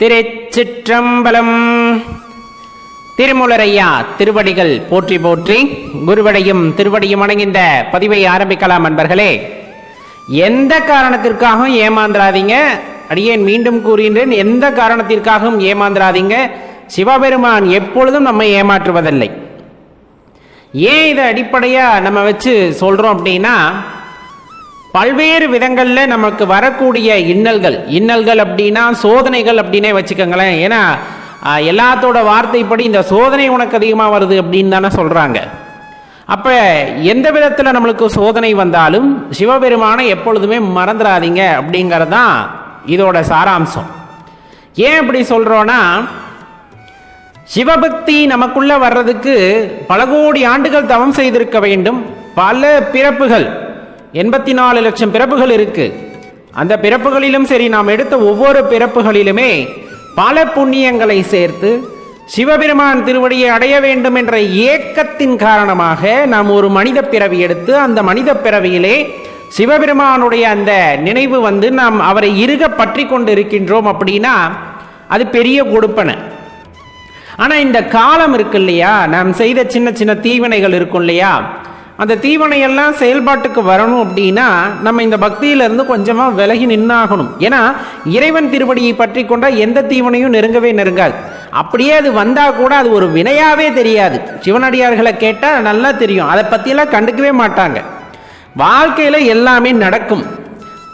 திருச்சிற்றம்பலம். திருமுலரையா திருவடிகள் போற்றி போற்றி குருவடையும் திருவடியும் அடங்கின்ற பதிவை ஆரம்பிக்கலாம் அன்பர்களே. எந்த காரணத்திற்காகவும் ஏமாந்துராதீங்க அடியேன் மீண்டும் கூறுகின்றேன் எந்த காரணத்திற்காகவும் ஏமாந்துராதீங்க சிவபெருமான் எப்பொழுதும் நம்மை ஏமாற்றுவதில்லை. ஏன் இதை அடிப்படையாக நம்ம வச்சு சொல்கிறோம் அப்படின்னா பல்வேறு விதங்களில் நமக்கு வரக்கூடிய இன்னல்கள். இன்னல்கள் அப்படின்னா சோதனைகள் அப்படின்னே வச்சுக்கோங்களேன். ஏன்னா எல்லாத்தோட வார்த்தைப்படி இந்த சோதனை உனக்கு அதிகமாக வருது அப்படின்னு தானே சொல்கிறாங்க அப்போ எந்த விதத்தில் நம்மளுக்கு சோதனை வந்தாலும் சிவபெருமானை எப்பொழுதுமே மறந்துடாதீங்க அப்படிங்கிறது தான் இதோட சாராம்சம். ஏன் இப்படி சொல்கிறோன்னா சிவபக்தி நமக்குள்ளே வர்றதுக்கு பல கோடி ஆண்டுகள் தவம் செய்திருக்க வேண்டும். பல பிறப்புகள் எண்பத்தி நாலு லட்சம் பிறப்புகள் இருக்கு. அந்த பிறப்புகளிலும் சரி நாம் எடுத்த ஒவ்வொரு பிறப்புகளிலுமே பல புண்ணியங்களை சேர்த்து சிவபெருமான் திருவடியை அடைய வேண்டும் என்ற ஏக்கத்தின் காரணமாக நாம் ஒரு மனித பிறவி எடுத்து அந்த மனித பிறவியிலே சிவபெருமானுடைய அந்த நினைவு வந்து நாம் அவரை இறுக பற்றி கொண்டு இருக்கின்றோம் அப்படின்னா அது பெரிய கொடுப்பனை. ஆனால் இந்த காலம் இருக்கு இல்லையா? நாம் செய்த சின்ன சின்ன தீவினைகள் இருக்கும் இல்லையா? அந்த தீவனையெல்லாம் செயல்பாட்டுக்கு வரணும் அப்படின்னா நம்ம இந்த பக்தியிலிருந்து இருந்து விலகி நின்னாகணும். ஏன்னா இறைவன் திருவடியை பற்றி கொண்டால் எந்த தீவனையும் நெருங்கவே நெருங்காது. அப்படியே அது வந்தால் கூட அது ஒரு வினையாகவே தெரியாது. சிவனடியார்களை கேட்டால் நல்லா தெரியும். அதை பற்றியெல்லாம் கண்டுக்கவே மாட்டாங்க. வாழ்க்கையில் எல்லாமே நடக்கும்.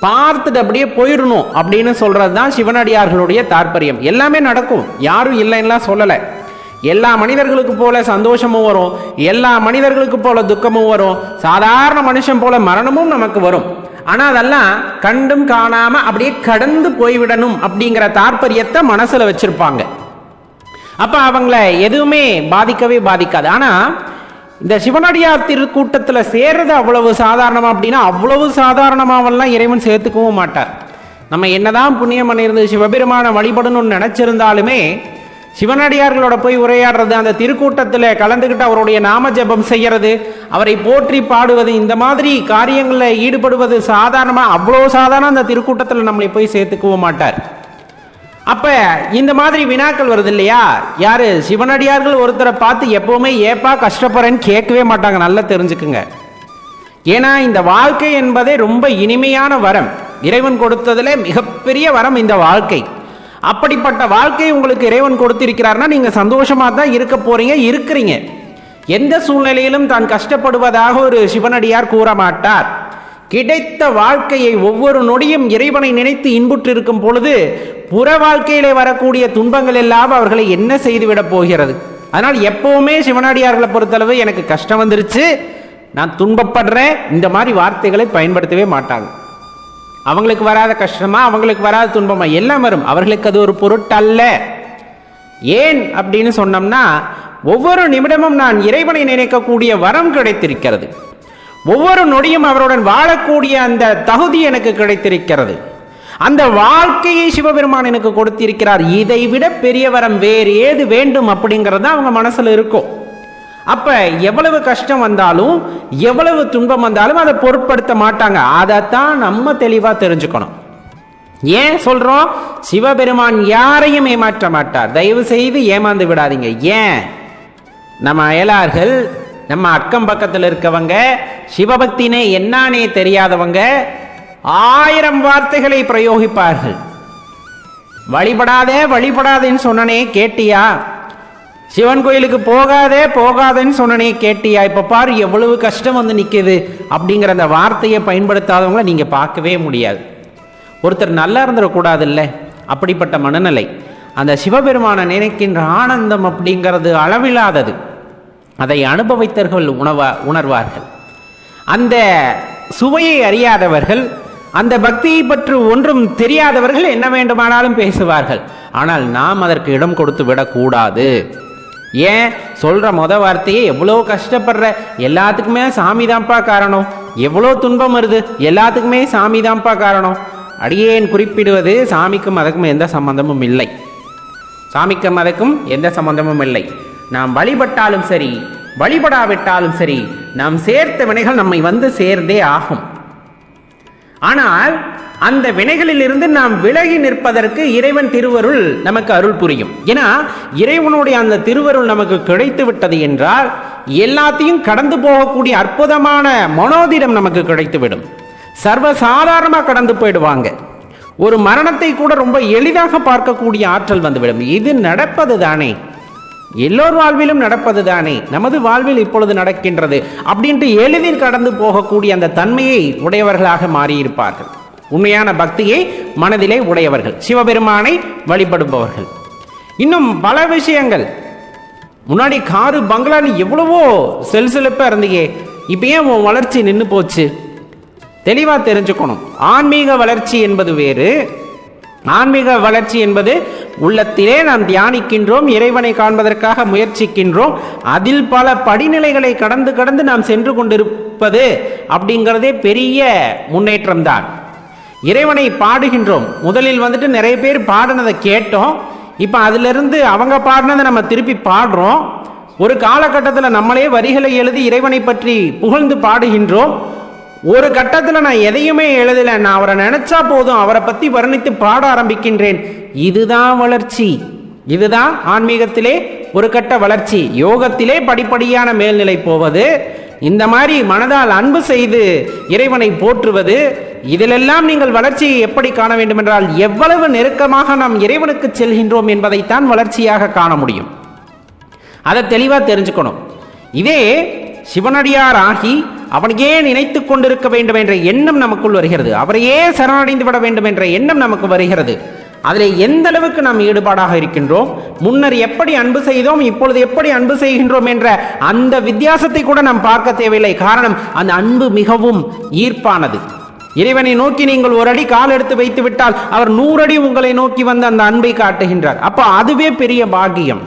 பார்த்துட்டு அப்படியே போயிடணும் அப்படின்னு சொல்கிறது தான் சிவனடியார்களுடைய தாற்பயம். எல்லாமே நடக்கும். யாரும் இல்லைன்னுலாம் சொல்லலை. எல்லா மனிதர்களுக்கு போல சந்தோஷமும் வரும். எல்லா மனிதர்களுக்கு போல துக்கமும் வரும். சாதாரண மனுஷன் போல மரணமும் நமக்கு வரும். ஆனா அதெல்லாம் கண்டும் காணாம அப்படியே கடந்து போய்விடணும் அப்படிங்கிற தாற்பயத்தை மனசுல வச்சிருப்பாங்க. அப்ப அவங்கள எதுவுமே பாதிக்கவே பாதிக்காது. ஆனா இந்த சிவனடியார் திருக்கூட்டத்துல சேர்றது அவ்வளவு சாதாரணமா அப்படின்னா அவ்வளவு சாதாரணமாவெல்லாம் இறைவன் சேர்த்துக்கவும் மாட்டார். நம்ம என்னதான் புண்ணியம் பண்ணியிருந்து சிவபெருமான வழிபடணும்னு நினைச்சிருந்தாலுமே சிவனடியார்களோட போய் உரையாடுறது அந்த திருக்கூட்டத்தில் கலந்துக்கிட்டு அவருடைய நாம ஜெபம் செய்யறது அவரை போற்றி பாடுவது இந்த மாதிரி காரியங்களில் ஈடுபடுவது சாதாரணமா அவ்வளோ சாதாரண அந்த திருக்கூட்டத்தில் நம்மளை போய் சேர்த்துக்கவும் மாட்டார். அப்ப இந்த மாதிரி வினாக்கள் வருது இல்லையா? யாரு? சிவனடியார்கள் ஒருத்தரை பார்த்து எப்பவுமே ஏப்பா கஷ்டப்படுறேன்னு கேட்கவே மாட்டாங்க. நல்லா தெரிஞ்சுக்குங்க. ஏன்னா இந்த வாழ்க்கை என்பதே ரொம்ப இனிமையான வரம். இறைவன் கொடுத்ததுல மிகப்பெரிய வரம் இந்த வாழ்க்கை. அப்படிப்பட்ட வாழ்க்கை உங்களுக்கு இறைவன் கொடுத்திருக்கிறார்னா நீங்கள் சந்தோஷமாக தான் இருக்க போறீங்க இருக்கிறீங்க. எந்த சூழ்நிலையிலும் தான் கஷ்டப்படுவதாக ஒரு சிவனடியார் கூற மாட்டார் கிடைத்த வாழ்க்கையை ஒவ்வொரு நொடியும் இறைவனை நினைத்து இன்புற்றிருக்கும் பொழுது புற வாழ்க்கையிலே வரக்கூடிய துன்பங்கள் எல்லாம் அவர்களை என்ன செய்துவிடப் போகிறது? அதனால் எப்பவுமே சிவனடியார்களை பொறுத்தளவு எனக்கு கஷ்டம் வந்துருச்சு. நான் துன்பப்படுறேன். இந்த மாதிரி வார்த்தைகளை பயன்படுத்தவே மாட்டாங்க. அவங்களுக்கு வராத கஷ்டமா அவங்களுக்கு வராத துன்பமா எல்லாம் வரும். அவர்களுக்கு அது ஒரு பொருட்டல்ல. ஏன் அப்படின்னு சொன்னோம்னா ஒவ்வொரு நிமிடமும் நான் இறைவனை நினைக்கக்கூடிய வரம் கிடைத்திருக்கிறது. ஒவ்வொரு நொடியும் அவருடன் வாழக்கூடிய அந்த தகுதி எனக்கு கிடைத்திருக்கிறது. அந்த வாழ்க்கையை சிவபெருமான் எனக்கு கொடுத்திருக்கிறார். இதை விட பெரிய வரம் வேறு ஏது வேண்டும் அப்படிங்கிறது தான் அவங்க மனசுல இருக்கும். அப்ப எவ்வளவு கஷ்டம் வந்தாலும் எவ்வளவு துன்பம் வந்தாலும் அதை பொருட்படுத்த மாட்டாங்க. அதைத்தான் நம்ம தெளிவா தெரிஞ்சுக்கணும். ஏன் சொல்றோம்? சிவபெருமான் யாரையும் ஏமாற்ற மாட்டார். தயவு செய்து ஏமாந்து விடாதீங்க. ஏன்? நம்ம அயலார்கள் நம்ம அக்கம் பக்கத்தில் இருக்கவங்க சிவபக்தினே என்னானே தெரியாதவங்க ஆயிரம் வார்த்தைகளை பிரயோகிப்பார்கள். வழிபடாதே வழிபடாதேன்னு சொன்னனே கேட்டியா? சிவன் கோயிலுக்கு போகாதே போகாதேன்னு சொன்னனே கேட்டியா? இப்ப பாரு எவ்வளவு கஷ்டம் வந்து நிக்குது அப்படிங்கிற அந்த வார்த்தையை பயன்படுத்தாதவங்கள நீங்க பார்க்கவே முடியாது. ஒருத்தர் நல்லா இருந்துடக்கூடாது இல்லை அப்படிப்பட்ட மனநிலை. அந்த சிவபெருமானை நினைக்கின்ற ஆனந்தம் அப்படிங்கிறது அளவில்லாதது. அதை அனுபவித்தவர்கள் உணவா உணர்வார்கள். அந்த சுவையை அறியாதவர்கள் அந்த பக்தியை பற்றி ஒன்றும் தெரியாதவர்கள் என்ன வேண்டுமானாலும் பேசுவார்கள். ஆனால் நாம் அதற்கு இடம் கொடுத்து விடக்கூடாது. ஏன் சொல்ற மொத வார்த்தையே எவ்வளோ கஷ்டப்படுற? எல்லாத்துக்குமே சாமி தான்ப்பா காரணம். எவ்வளோ துன்பம் வருது? எல்லாத்துக்குமே சாமி தான்ப்பா காரணம். அடியேன் குறிப்பிடுவது சாமிக்கும் அதுக்கும் எந்த சம்பந்தமும் இல்லை. சாமிக்கும் அதுக்கும் எந்த சம்பந்தமும் இல்லை. நாம் வழிபட்டாலும் சரி வழிபடாவிட்டாலும் சரி நாம் சேர்த்த வினைகள் நம்மை வந்து சேர்ந்தே ஆகும். ஆனால் அந்த வினைகளிலிருந்து நாம் விலகி நிற்பதற்கு இறைவன் திருவருள் நமக்கு அருள் புரியும். ஏன்னா இறைவனுடைய அந்த திருவருள் நமக்கு கிடைத்து விட்டது என்றால் எல்லாத்தையும் கடந்து போகக்கூடிய அற்புதமான மனோதிடம் நமக்கு கிடைத்துவிடும் சர்வசாதாரணமாக கடந்து போயிடுவாங்க. ஒரு மரணத்தை கூட ரொம்ப எளிதாக பார்க்கக்கூடிய ஆற்றல் வந்துவிடும். இது நடப்பது தானே எல்லோர் வாழ்விலும் நடப்பது தானே? நமது வாழ்வில் இப்பொழுது நடக்கின்றது. அப்படின்ட்டு எளிதில் கடந்து போகக்கூடிய அந்த தன்மையை உடையவர்களாக மாறியிருப்பார்கள். உண்மையான பக்தியை மனதிலே உடையவர்கள் சிவபெருமானை வழிபடுபவர்கள். இன்னும் பல விஷயங்கள். முன்னாடி காரு பங்களான்னு எவ்வளவோ செல்செலுப்பா இருந்தீங்க. இப்போ ஏன் உன் வளர்ச்சி நின்று போச்சு? தெளிவா தெரிஞ்சுக்கணும். ஆன்மீக வளர்ச்சி என்பது வேறு. ஆன்மீக வளர்ச்சி என்பது உள்ளத்திலே நாம் தியானிக்கின்றோம் இறைவனை காண்பதற்காக முயற்சிக்கின்றோம். அதில் பல படிநிலைகளை கடந்து கடந்து நாம் சென்று கொண்டிருப்பது அப்படிங்கிறதே பெரிய முன்னேற்றம் தான் இறைவனை பாடுகின்றோம். முதலில் வந்துட்டு நிறைய பேர் பாடினதை கேட்டோம். இப்போ அதிலிருந்து அவங்க பாடினதை நம்ம திருப்பி பாடுறோம். ஒரு காலகட்டத்தில் நம்மளே வரிகளை எழுதி இறைவனை பற்றி புகழ்ந்து பாடுகின்றோம். ஒரு கட்டத்தில் நான் எதையுமே எழுதலை நான் அவரை நினச்சா போதும் அவரை பற்றி வர்ணித்து பாட ஆரம்பிக்கின்றேன். இதுதான் வளர்ச்சி. இதுதான் ஆன்மீகத்திலே ஒரு கட்ட வளர்ச்சி. யோகத்திலே படிப்படியான மேல்நிலை போவது இந்த மாதிரி மனதால் அன்பு செய்து இறைவனை போற்றுவது இதிலெல்லாம் நீங்கள் வளர்ச்சியை எப்படி காண வேண்டும் என்றால் எவ்வளவு நெருக்கமாக நாம் இறைவனுக்கு செல்கின்றோம் என்பதைத்தான் வளர்ச்சியாக காண முடியும். அதை தெளிவாக தெரிஞ்சுக்கணும். இதே சிவனடியார் ஆகி அவனையே நினைத்து கொண்டிருக்க வேண்டும் என்ற எண்ணம் நமக்குள் வருகிறது. அவரையே சரணடைந்து விட வேண்டும் என்ற எண்ணம் நமக்கு வருகிறது. அதில் எந்த அளவுக்கு நாம் ஈடுபாடாக இருக்கின்றோம்? முன்னர் எப்படி அன்பு செய்தோம் இப்பொழுது எப்படி அன்பு செய்கின்றோம் என்ற அந்த வித்தியாசத்தை கூட நாம் பார்க்க தேவையில்லை. காரணம் அந்த அன்பு மிகவும் ஈர்ப்பானது. இறைவனை நோக்கி நீங்கள் ஒரு அடி கால் எடுத்து வைத்து விட்டால் அவர் நூறு அடி உங்களை நோக்கி வந்து அந்த அன்பை காட்டுகின்றார். அப்போ அதுவே பெரிய பாக்கியம்.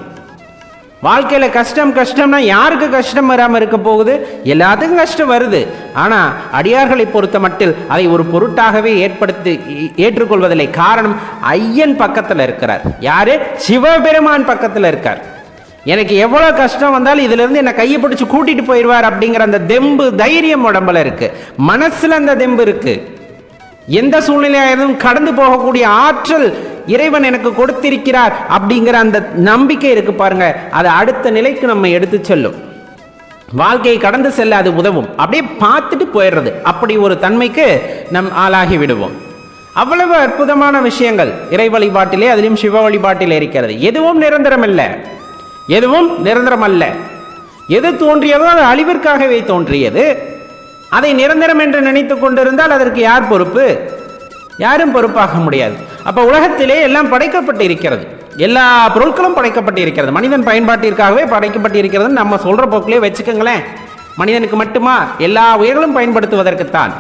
வாழ்க்கையில் கஷ்டம் கஷ்டம்னா யாருக்கு கஷ்டம் வராமல் இருக்க போகுது? எல்லாத்துக்கும் கஷ்டம் வருது. ஆனால் அடியார்களை பொறுத்த மட்டில் அதை ஒரு பொருட்டாகவே ஏற்படுத்தி ஏற்றுக்கொள்வதில்லை. காரணம் ஐயன் பக்கத்தில் இருக்கிறார். யாரு? சிவபெருமான் பக்கத்தில் இருக்கார். எனக்கு எவ்வளோ கஷ்டம் வந்தாலும் இதுலேருந்து என்னை கையை பிடிச்சி கூட்டிகிட்டு போயிடுவார் அப்படிங்கிற அந்த தெம்பு தைரியம் உடம்புல இருக்கு. மனசில் அந்த தெம்பு இருக்குது எந்த சூழ்நிலையாயிருந்தும் கடந்து போகக்கூடிய ஆற்றல் இறைவன் எனக்கு கொடுத்திருக்கிறார் அப்படிங்கிற அந்த நம்பிக்கை இருக்கு பாருங்க. அது அடுத்த நிலைக்கு நம்ம எடுத்து செல்லும். வாழ்க்கையை கடந்து செல்ல அது உதவும். அப்படியே பார்த்துட்டு போயிடுறது. அப்படி ஒரு தன்மைக்கு நம் ஆளாகி விடுவோம். அவ்வளவு அற்புதமான விஷயங்கள் இறை வழிபாட்டிலே அதிலும் சிவ வழிபாட்டிலே இருக்கிறது. எதுவும் நிரந்தரம் அல்ல எதுவும் நிரந்தரம் அல்ல. எது தோன்றியதோ அது அழிவிற்காகவே தோன்றியது. அதை நிரந்தரம் என்று நினைத்து கொண்டிருந்தால் அதற்கு யார் பொறுப்பு? யாரும் பொறுப்பாக முடியாது. அப்போ உலகத்திலே எல்லாம் படைக்கப்பட்டு இருக்கிறது எல்லா பொருட்களும் படைக்கப்பட்டு இருக்கிறது மனிதன் பயன்பாட்டிற்காகவே படைக்கப்பட்டு இருக்கிறது நம்ம சொல்ற போக்கிலே வச்சுக்கோங்களேன். மனிதனுக்கு மட்டுமா? எல்லா உயிர்களும் பயன்படுத்துவதற்குத்தான்.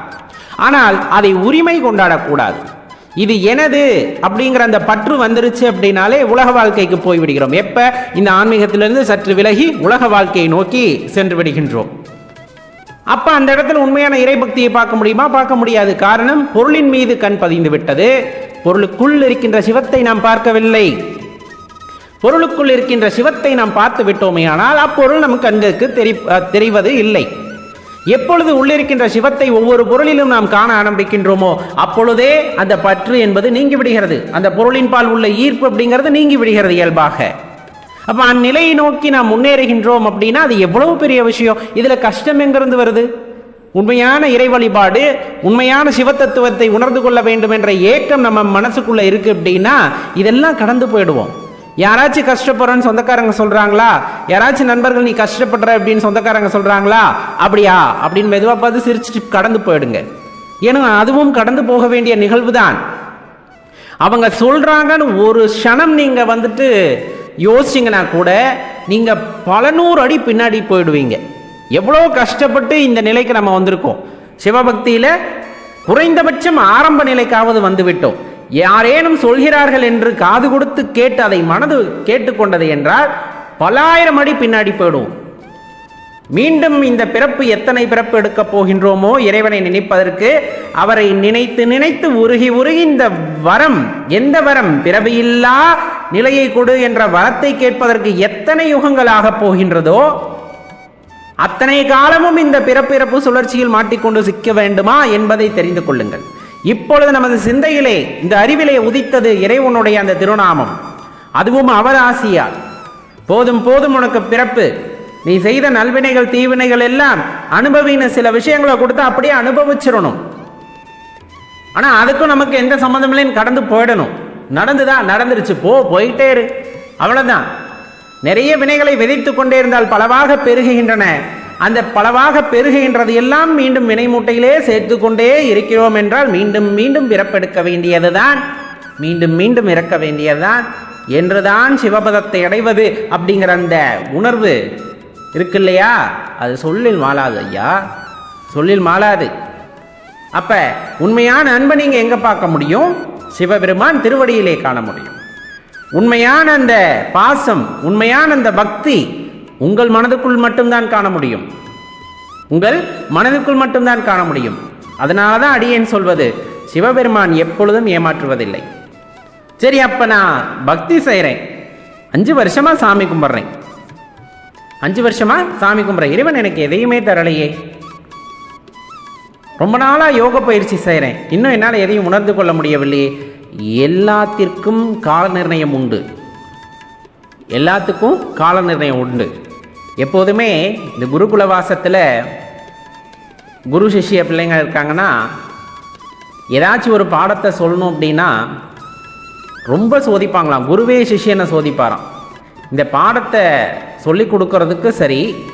ஆனால் அதை உரிமை கொண்டாடக்கூடாது. இது எனது அப்படிங்கிற அந்த பற்று வந்துருச்சு அப்படின்னாலே உலக வாழ்க்கைக்கு போய் விடுகிறோம் எப்ப? இந்த ஆன்மீகத்திலிருந்து சற்று விலகி உலக வாழ்க்கையை நோக்கி சென்று விடுகின்றோம். அப்ப அந்த இடத்துல உண்மையான இறைபக்தியை பார்க்க முடியுமா? பார்க்க முடியாது. காரணம் பொருளின் மீது கண் பதிந்து விட்டது பொருளுக்குள் இருக்கின்ற சிவத்தை நாம் பார்க்கவில்லை. பொருளுக்குள் இருக்கின்ற சிவத்தை நாம் பார்த்து விட்டோமே ஆனால் அப்பொருள் நம் கண்களுக்கு தெரி தெரிவது இல்லை. எப்பொழுது உள்ளிருக்கின்ற சிவத்தை ஒவ்வொரு பொருளிலும் நாம் காண ஆரம்பிக்கின்றோமோ அப்பொழுதே அந்த பற்று என்பது நீங்கி விடுகிறது அந்த பொருளின் பால் உள்ள ஈர்ப்பு அப்படிங்கிறது நீங்கி விடுகிறது இயல்பாக. அப்ப அந்நிலையை நோக்கி நாம் முன்னேறுகின்றோம் அப்படின்னா அது எவ்வளவு பெரிய விஷயம்? இதுல கஷ்டம் எங்கிருந்து வருது? உண்மையான இறை வழிபாடு உண்மையான சிவத்தத்துவத்தை உணர்ந்து கொள்ள வேண்டும் என்ற ஏக்கம் நம்ம மனசுக்குள்ள இருக்கு அப்படின்னா இதெல்லாம் கடந்து போயிடுவோம். யாராச்சும் கஷ்டப்படுறன்னு சொந்தக்காரங்க சொல்றாங்களா? யாராச்சும் நண்பர்கள் நீ கஷ்டப்படுற அப்படின்னு சொந்தக்காரங்க சொல்றாங்களா? அப்படியா? அப்படின்னு மெதுவாக பார்த்து சிரிச்சுட்டு கடந்து போயிடுங்க. ஏன்னா அதுவும் கடந்து போக வேண்டிய நிகழ்வு தான் அவங்க சொல்றாங்கன்னு ஒரு க்ஷணம் நீங்க வந்துட்டு யோசிச்சிங்கன்னா கூட நீங்க பல நூறு அடி பின்னாடி போயிடுவீங்க. எவ்வளோ கஷ்டப்பட்டு இந்த நிலைக்கு நம்ம வந்திருக்கோம். சிவபக்தியில் குறைந்தபட்சம் ஆரம்ப நிலைக்காவது வந்துவிட்டோம். யாரேனும் சொல்கிறார்கள் என்று காது கொடுத்து கேட்டு அதை மனது கேட்டுக்கொண்டது என்றால் பலாயிரம் அடி பின்னாடி போயிடுவோம் மீண்டும் இந்த பிறப்பு எத்தனை பிறப்பு எடுக்கப் போகின்றோமோ இறைவனை நினைப்பதற்கு அவரை நினைத்து நினைத்து உருகி உருகி இந்த வரம் எந்த வரம்? பிறவியில்லா நிலையை கொடு என்ற வரத்தை கேட்பதற்கு எத்தனை யுகங்களாகப் போகின்றதோ அத்தனை காலமும் இந்த பிறப்பிறப்பு சுழற்சியில் மாட்டிக்கொண்டு சிக்க வேண்டுமா என்பதை தெரிந்து கொள்ளுங்கள். இப்பொழுது நமது சிந்தையிலே இந்த அறிவிலே உதித்தது இறைவனுடைய அந்த திருநாமம். அதுவும் அவர் போதும் போதும் உனக்கு பிறப்பு. நீ செய்த நல்வினைகள் தீவினைகள் எல்லாம் அனுபவின சில விஷயங்களை கொடுத்து அப்படியே அனுபவிச்சிடணும். ஆனால் அதுக்கும் நமக்கு எந்த சம்மந்தமில்லைன்னு கடந்து போயிடணும். நடந்துதான் நடந்துருச்சு. போ போயிட்டே இரு. அவ்வளோதான் நிறைய வினைகளை விதைத்து கொண்டே இருந்தால் பலவாக பெருகுகின்றன. அந்த பலவாக பெருகுகின்றது எல்லாம் மீண்டும் வினை மூட்டையிலே சேர்த்து கொண்டே இருக்கிறோம் என்றால் மீண்டும் மீண்டும் பிறப்பெடுக்க வேண்டியதுதான். மீண்டும் மீண்டும் இறக்க வேண்டியதுதான். என்றுதான் சிவபதத்தை அடைவது அப்படிங்கிற அந்த உணர்வு இருக்கு இல்லையா அது சொல்லில் மாளாது ஐயா. சொல்லில் மாளாது. அப்ப உண்மையான அன்பை நீங்க எங்க பார்க்க முடியும்? சிவபெருமான் திருவடியிலே காண முடியும். உண்மையான அந்த பாசம் உண்மையான அந்த பக்தி உங்கள் மனதுக்குள் மட்டும்தான் காண முடியும். உங்கள் மனதுக்குள் மட்டும்தான் காண முடியும். அதனால தான் அடியேன் சொல்வது சிவபெருமான் எப்பொழுதும் ஏமாற்றுவதில்லை. சரி அப்ப நான் பக்தி செய்கிறேன் அஞ்சு வருஷமா சாமி கும்பிட்றேன். அஞ்சு வருஷமா சாமி கும்பிட்றேன். இறைவன் எனக்கு எதையுமே தரலையே. ரொம்ப நாளாக யோக பயிற்சி செய்கிறேன் இன்னும் என்னால் எதையும் உணர்ந்து கொள்ள முடியவில்லையே. எல்லாத்திற்கும் கால நிர்ணயம் உண்டு. எல்லாத்துக்கும் கால நிர்ணயம் உண்டு. எப்போதுமே இந்த குருகுல வாசத்தில் குரு சிஷ்ய பிள்ளைங்க இருக்காங்கன்னா ஏதாச்சும் ஒரு பாடத்தை சொல்லணும் அப்படின்னா ரொம்ப சோதிப்பாங்களாம். குருவே சிஷ்யனை சோதிப்பாராம். இந்த பாடத்தை சொல்லி கொடுக்கறதுக்கு சரி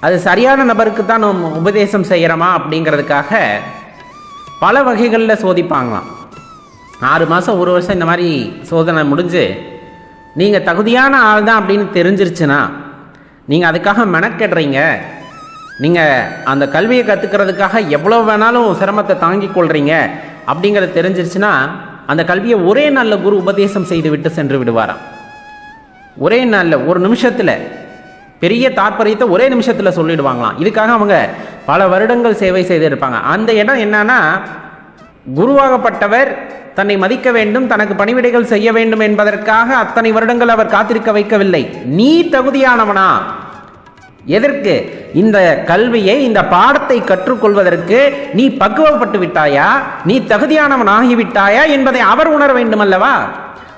அது சரியான நபருக்கு தான் நம்ம உபதேசம் செய்கிறோமா அப்படிங்கிறதுக்காக பல வகைகளில் சோதிப்பாங்களாம். ஆறு மாதம் ஒரு வருஷம் இந்த மாதிரி சோதனை முடிஞ்சு நீங்கள் தகுதியான ஆள் தான் அப்படின்னு தெரிஞ்சிருச்சுன்னா நீங்கள் அதுக்காக மெனக்கெடுறீங்க. நீங்கள் அந்த கல்வியை கற்றுக்கிறதுக்காக எவ்வளோ வேணாலும் சிரமத்தை தாங்கிக் கொள்கிறீங்க அப்படிங்கிறது தெரிஞ்சிருச்சுன்னா அந்த கல்வியை ஒரே நாளில் குரு உபதேசம் செய்து விட்டு சென்று விடுவாராம். ஒரே நாளில் ஒரு நிமிஷத்தில் பெரிய தாற்பயத்தை ஒரே நிமிஷத்தில் சொல்லிடுவாங்களாம். இதுக்காக அவங்க பல வருடங்கள் சேவை செய்திருப்பாங்க அந்த இடம் என்னன்னா குருவாகப்பட்டவர் தன்னை மதிக்க வேண்டும் தனக்கு பணிவிடைகள் செய்ய வேண்டும் என்பதற்காக அத்தனை வருடங்கள் அவர் காத்திருக்க வைக்கவில்லை. நீ தகுதியானவனா? எதற்கு? இந்த கல்வியை இந்த பாடத்தை கற்றுக்கொள்வதற்கு நீ பக்குவப்பட்டு விட்டாயா? நீ தகுதியானவன் ஆகிவிட்டாயா என்பதை அவர் உணர வேண்டும் அல்லவா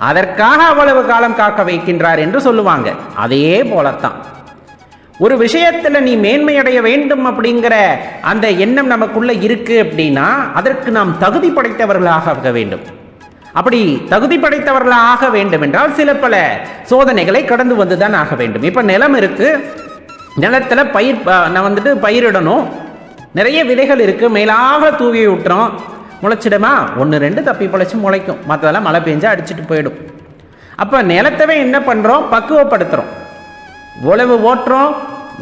அதற்காக அவ்வளவு காலம் காக்க வைக்கின்றார் என்று சொல்லுவாங்க. அதே போலத்தான். ஒரு விஷயத்துல நீ மேன்மையடைய வேண்டும் அப்படிங்கிற அந்த எண்ணம் நமக்குள்ள இருக்கு அப்படின்னா அதற்கு நாம் தகுதி படைத்தவர்களாக ஆக வேண்டும். அப்படி தகுதி படைத்தவர்களாக ஆக வேண்டும் என்றால் சில பல சோதனைகளை கடந்து வந்துதான் ஆக வேண்டும். இப்ப நிலம் இருக்கு. நிலத்துல பயிர் நான் வந்துட்டு பயிரிடணும். நிறைய விதைகள் இருக்கு. மேலாக தூவி விட்டுறோம் முளைச்சிடுமா? ஒன்று ரெண்டு தப்பி பிழைச்சி முளைக்கும். மற்றதெல்லாம் மழை பெஞ்சா அடிச்சிட்டு போயிடும். அப்போ நிலத்தவே என்ன பண்ணுறோம் பக்குவப்படுத்துகிறோம் உழவு ஓட்டுறோம்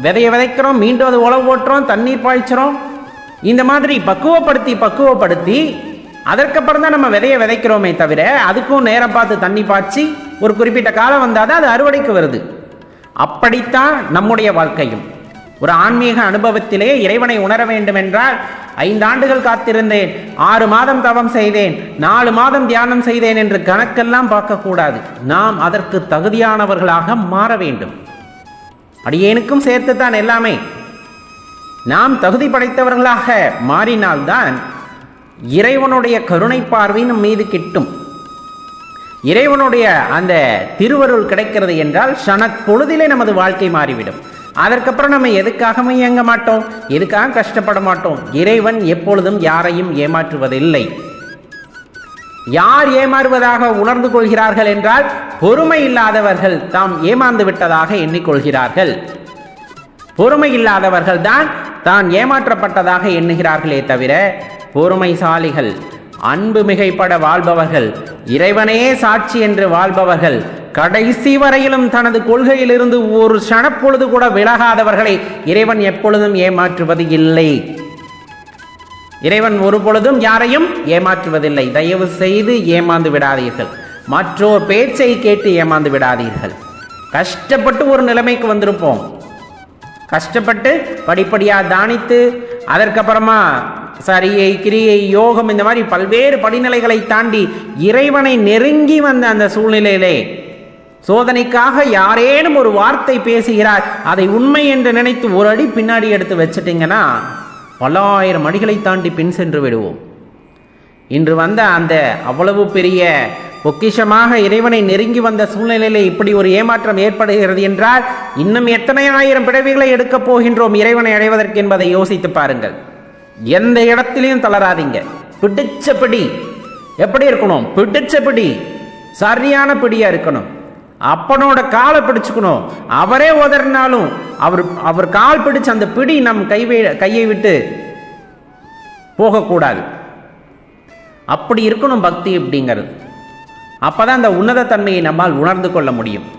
விதையை விதைக்கிறோம் மீண்டும் அது உழவு ஓட்டுறோம் தண்ணீர் பாய்ச்சுறோம். இந்த மாதிரி பக்குவப்படுத்தி பக்குவப்படுத்தி அதற்கப்புறம் தான் நம்ம விதையை விதைக்கிறோமே தவிர அதுக்கும் நேரம் பார்த்து தண்ணி பாய்ச்சி ஒரு குறிப்பிட்ட காலம் வந்தால் தான் அது அறுவடைக்கு வருது. அப்படித்தான் நம்முடைய வாழ்க்கையும். ஒரு ஆன்மீக அனுபவத்திலே இறைவனை உணர வேண்டும் என்றால் ஐந்து ஆண்டுகள் காத்திருந்தேன் ஆறு மாதம் தவம் செய்தேன் நாலு மாதம் தியானம் செய்தேன் என்று கணக்கெல்லாம் பார்க்கக்கூடாது. நாம் அதற்கு தகுதியானவர்களாக மாற வேண்டும். அடியேனுக்கும் சேர்த்துத்தான் எல்லாமே. நாம் தகுதி படைத்தவர்களாக மாறினால்தான் இறைவனுடைய கருணை பார்வை நம் மீது கிட்டும். இறைவனுடைய அந்த திருவருள் கிடைக்கிறது என்றால் சனத் பொழுதிலே நமது வாழ்க்கை மாறிவிடும். அதற்கப்புறம் நம்ம எதுக்காகவும் இயங்க மாட்டோம்? எதுக்காக கஷ்டப்பட மாட்டோம்? இறைவன் எப்பொழுதும் யாரையும் ஏமாற்றுவதில்லை. யார் ஏமாறுவதாக உணர்ந்து கொள்கிறார்கள் என்றால் பொறுமை இல்லாதவர்கள் தாம் ஏமாந்து விட்டதாக எண்ணிக்கொள்கிறார்கள். பொறுமை இல்லாதவர்கள் தான் தான் ஏமாற்றப்பட்டதாக எண்ணுகிறார்களே தவிர பொறுமைசாலிகள் அன்பு மிகைப்பட வாழ்பவர்கள் இறைவனே சாட்சி என்று வாழ்பவர்கள் கடைசி வரையிலும் தனது கொள்கையிலிருந்து ஒரு சனப்பொழுது கூட விலகாதவர்களை இறைவன் எப்பொழுதும் ஏமாற்றுவது இல்லை. இறைவன் ஒரு பொழுதும் யாரையும் ஏமாற்றுவதில்லை. தயவு செய்து ஏமாந்து விடாதீர்கள். மற்றோர் பேச்சை கேட்டு ஏமாந்து விடாதீர்கள். கஷ்டப்பட்டு ஒரு நிலைமைக்கு வந்திருப்போம். கஷ்டப்பட்டு படிப்படியாக தானித்து அதற்கப்புறமா சரியை கிரியை யோகம் இந்த மாதிரி பல்வேறு படிநிலைகளை தாண்டி இறைவனை நெருங்கி வந்த அந்த சூழ்நிலையிலே சோதனைக்காக யாரேனும் ஒரு வார்த்தை பேசுகிறார். அதை உண்மை என்று நினைத்து ஒரு அடி பின்னாடி எடுத்து வச்சிட்டிங்கன்னா பல்லாயிரம் அடிகளை தாண்டி பின் சென்று விடுவோம். இன்று வந்த அந்த அவ்வளவு பெரிய பொக்கிஷமாக இறைவனை நெருங்கி வந்த சூழ்நிலையில் இப்படி ஒரு ஏமாற்றம் ஏற்படுகிறது என்றால் இன்னும் எத்தனை ஆயிரம் பிறவிகளை எடுக்கப் போகின்றோம் இறைவனை அடைவதற்கு என்பதை யோசித்து பாருங்கள். எந்த இடத்திலையும் தளராதீங்க. பிடிச்ச பிடி. எப்படி இருக்கணும்? பிடிச்ச பிடி. சரியான பிடியா இருக்கணும். அப்பனோட காலை பிடிச்சுக்கணும். அவரே உதறினாலும் அவர் அவர் கால் பிடிச்ச அந்த பிடி நம் கை கையை விட்டு போகக்கூடாது. அப்படி இருக்கணும் பக்தி அப்படிங்கிறது. அப்பதான் அந்த உன்னத தன்மையை நம்மால் உணர்ந்து கொள்ள முடியும்.